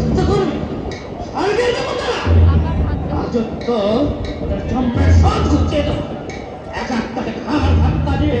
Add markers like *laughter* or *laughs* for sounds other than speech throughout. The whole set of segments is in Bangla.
রাজত্ব করবে আমি দেখব না? রাজত্ব, ওদের সম্প্রাসাদ করছে এক হাত তাকে খাওয়ার হাত দিয়ে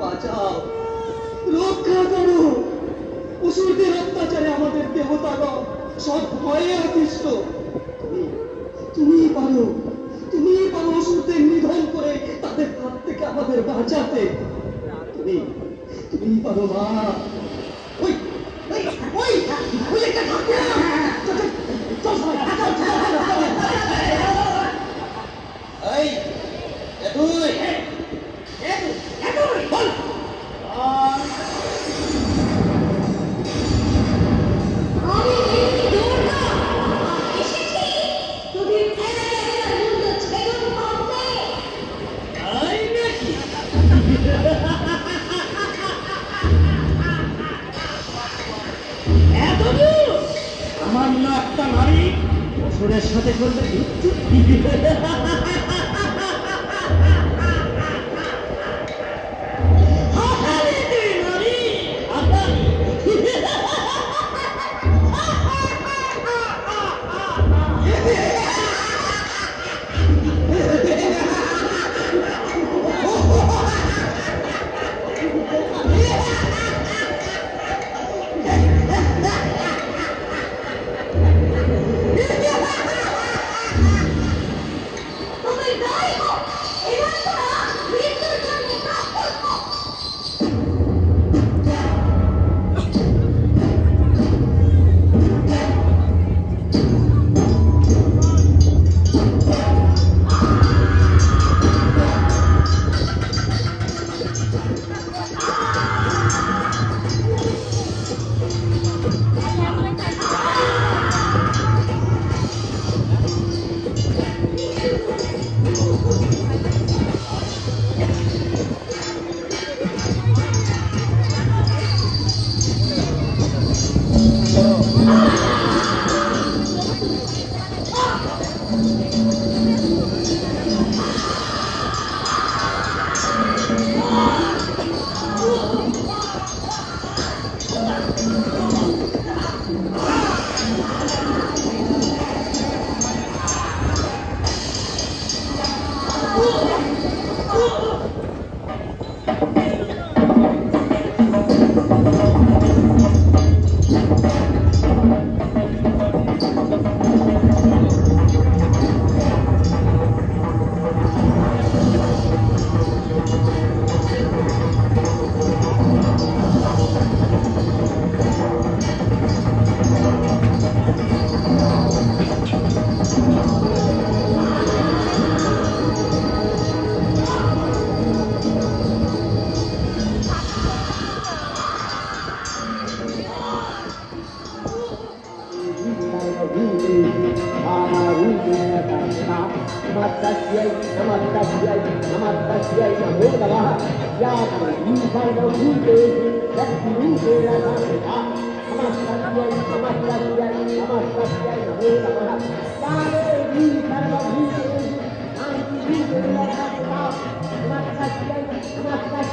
বাঁচাও। রক্ষা করো। অসুরদের অত্যাচারে আমাদের দেবতাগণ সব ভয়ে অতিষ্ঠ তুমি পারো। তুমি পারো অসুরদের নিধন করে তাদের হাত থেকে আমাদের বাঁচাতে। তুমি তুমি পারো মা। একটা নারী। সুরের সাথে করবে *laughs* 大悟った試合、たまった試合、たまった試合がもうだが、やーとインファイの風景に、やっきにせらなん。たまった試合、たまった試合、たまった試合がもうだわ、やーとインフの風景に、やっきにせらな。